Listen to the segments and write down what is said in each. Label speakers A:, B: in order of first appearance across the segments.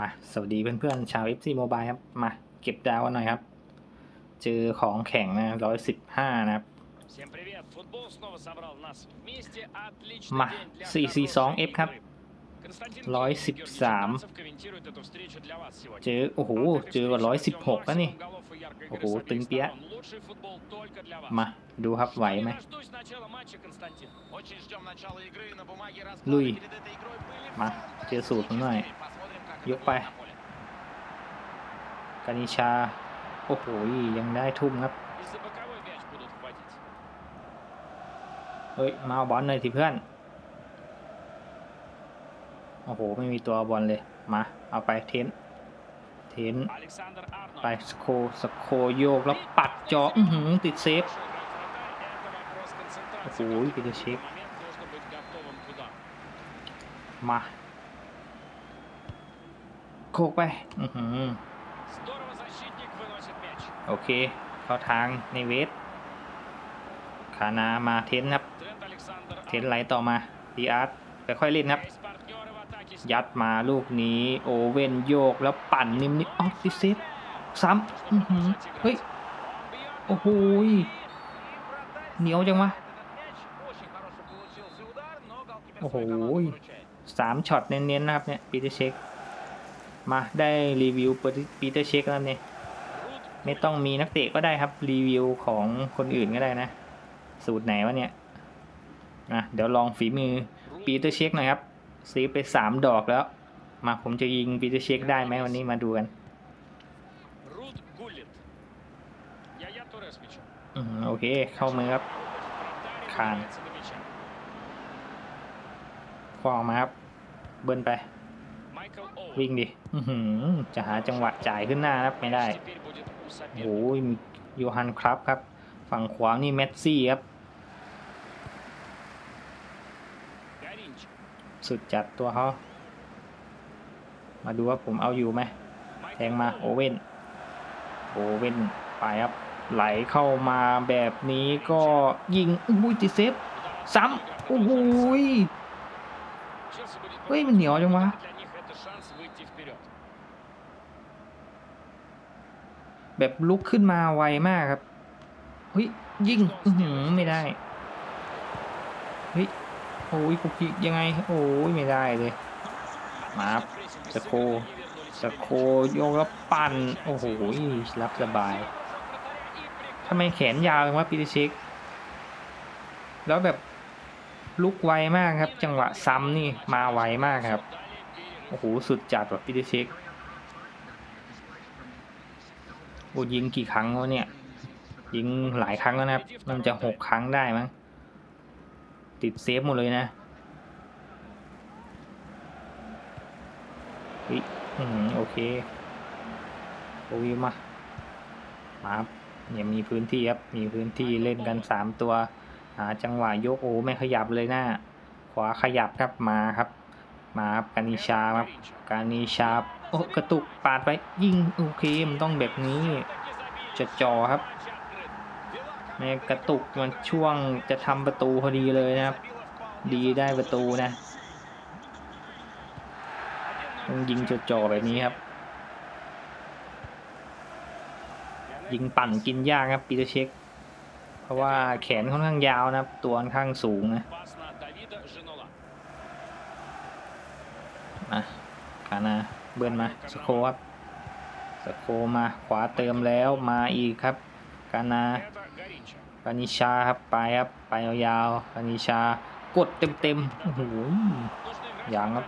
A: มา สวัสดีเพื่อนๆ ชาว FC Mobile ครับ มา เก็บดาวกันหน่อยครับ เจอของแข็งนะร้อยสิบห้านะครับ มา
B: 4
A: 4
B: 2
A: F ครับ ร้อยสิบสามเจอโอ้โหเจอว่าร้อยสิบหกแล้วนี่โอ้โหตึงเปี้ยมาดูครับไหวไหม
C: ลุย
A: มาเจอสูตรหน่อย ยกไปกานิชา โอ้โหยังได้ทุ่มครับเฮ้ยมาบอลหน่อยสิเพื่อน โอ้โห ไม่มีตัวบอลเลย มา เอาไปเทน เทน ไปสโค สโคโยกแล้วปัดจออือหืติดเซฟ
B: โอ้
A: โห
B: ไปเช็ค
A: มาโคกไป อือหือ โอเค เข้าทางในเวทคานามาเทนครับ เทนไหลต่อมาดีอาร์ตค่อยๆเล่นครับ ยัดมาลูกนี้ โอเว่นโยกแล้วปั่นนิ่มนิดอ๋อซิซิฟซ้ำเฮ้ย โอ้โหเหนียวจังวะโอ้
C: โห
A: สามช็อตเน้นๆนะครับเนี่ยปีเตอร์เช็คมาได้รีวิวปีเตอร์เช็คแล้วเนี่ยไม่ต้องมีนักเตะก็ได้ครับรีวิวของคนอื่นก็ได้นะ สูตรไหนวะเนี่ยนะเดี๋ยวลองฝีมือปีเตอร์เช็คหน่อยครับ ซื้ไปสามดอกแล้ว มาผมจะยิงปีเตเช็คได้ไหมวันนี้มาดูกันโอเค เข้ามือครับ
B: คาน
A: คว้องมาครับ เบิ้ลไป วิ่งดิจะหาจังหวะจ่ายขึ้นหน้าครับไม่ได้โอ้ยโยฮันครับครับ ฝั่งขวานี่เมสซี่ครับ สุดจัดตัวเขามาดูว่าผมเอาอยู่ไหมแทงมาโอเว่นโอเว่นไปครับ ไหลเข้ามาแบบนี้ก็ยิงอุ้ยติเซฟซ้ำโอ้โหเฮ้ยมันเหนียวจังวะแบบลุกขึ้นมาไวมากครับเฮ้ยยิงไม่ได้เฮ้ย โอ้ยกูพิกยังไง โอ้ยไม่ได้เลยมาครั
B: สโค
A: สโคโยกแล้วปั่น โอ้โหรับสบายทำไมแขนยาวอยว่าปิติชิกแล้วแบบลุกไวมากครับ จังหวะซ้ำนี่มาไวมากครับ โอ้โห สุดจัดแบบปิติชิกโอ้ยิงกี่ครั้งแล้วเนี่ย ยิงหลายครั้งแล้วนะครับน่าจะหกครั้งได้มั้ง ติดเซฟหมดเลยนะวิอืมโอเคโอวิมามาเนี่ยมีพื้นที่ครับ มีพื้นที่เล่นกันสามตัว หาจังหวะยกโอ้ไม่ขยับเลยนะขวาขยับครับมาครับ มาครับกานิชาครับกานิชาโอ้กระตุกปาดไปยิงโอเคมันต้องแบบนี้จดจ่อครับ นะกระตุกมันช่วงจะทำประตูพอดีเลยนะครับ ดีได้ประตูนะต้องยิงจ่อๆแบบนี้ครับ ยิงปั่นกินยากครับปีเตเช็ค เพราะว่าแขนค่อนข้างยาวนะตัวค่อนข้างสูงนะมาคานาเบิร์นมาสโคครับสโคมาขวาเติมแล้วมาอีกครับ กานา ปานิชาครับไปครับไปยาวๆปานิชากดเต็มๆโอ้โห
B: อย่า
A: ง
B: ครับ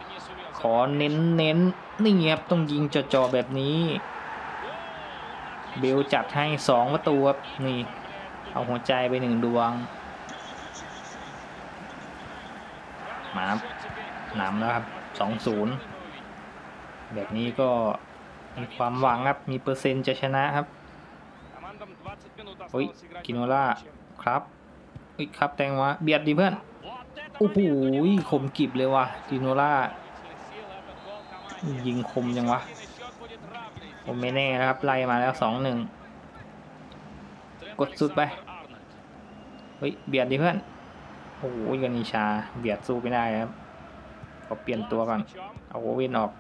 A: ขอเน้นๆน,นี่ครับต้องยิงจ่อๆแบบนี้ เบลจัดให้สองประตูครับนี่เอาหัวใจไปหนึ่งดวงมาหนำแล้วครับสองศูนย์แบบนี้ก็มีความหวังครับมีเปอร์เซ็นต์จะชนะครับ เฮ้ยกิ
B: น
A: โนล่าครับเฮ้ยครับแตงวะเบียดดิเพื่อนโอ้โหคมกิบเลยว่ะกินโนล่ายิงคมยังวะผมไม่แน่นะครับไล่มาแล้วสองหนึ่งกดสุดไปเฮ้ยเบียดดิเพื่อนโอ้โหยานิชาเบียดสู้ไม่ได้ครับขอเปลี่ยนตัวก่อนเอาโอเวนออก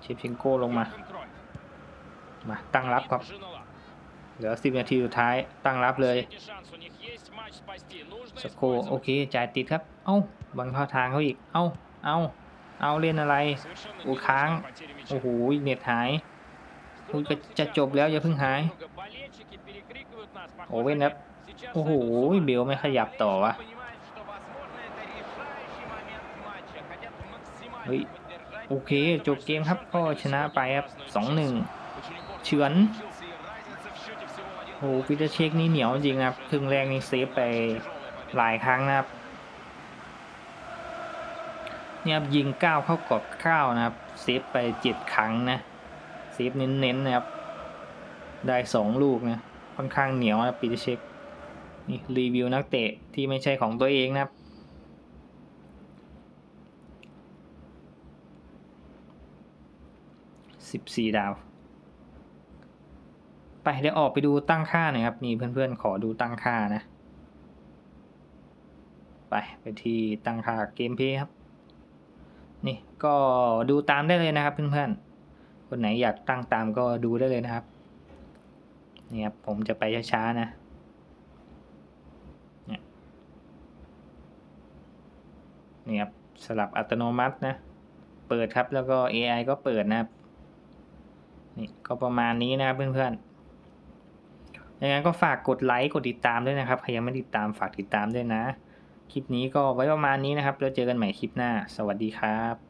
A: เชฟเชงโก้ลงมา มาตั้งรับครับ เหลือสิบนาทีสุดท้ายตั้งรับเลยสโคโอเคจ่ายติดครับ เอ้าบอลเข้าทางเขาอีก เอ้า เอ้า เอาเล่นอะไรอู
B: ค้าง
A: โอ้โหเน็ตหายคุจะจบแล้วอย่าเพิ่งหาย โอเว่นครับ โอ้โหเบลไม่ขยับต่อวะ
C: เฮ้ย
A: โอเค จบเกมครับก็ชนะไปครับสอ
C: งหนึ่ง เฉือน
A: โอ้พิเตอร์เชคนี่เหนียวจริงครับครึ่งแรงนี่เซฟไปหลายครั้งนะครับเนี่ยยิงเก้าเข้ากรอบเก้านะครับเซฟไปเจ็ดครั้งนะเซฟเน้นๆนะครับ ได้สองลูกนะค่อนข้างเหนียวนะปีเตเช็คนี่รีวิวนักเตะที่ไม่ใช่ของตัวเองนะครับ สิบสี่ดาว ไปเดี๋ยวออกไปดูตั้งค่าหน่อยครับ มีเพื่อนๆขอดูตั้งค่านะ ไปไปที่ตั้งค่าเกมเพย์ครับ นี่ก็ดูตามได้เลยนะครับ เพื่อนๆ คนไหนอยากตั้งตามก็ดูได้เลยนะครับ นี่ครับผมจะไปช้าๆนะเนี่ยนี่ครับสลับอัตโนมัตินะ เปิดครับแล้วก็ AI ก็เปิดนะครับนี่ก็ประมาณนี้นะครับเพื่อนๆ ยังไงก็ฝากกดไลค์กดติดตามด้วยนะครับ ใครยังไม่ติดตามฝากติดตามด้วยนะ คลิปนี้ก็ไว้ประมาณนี้นะครับ แล้วเจอกันใหม่คลิปหน้า สวัสดีครับ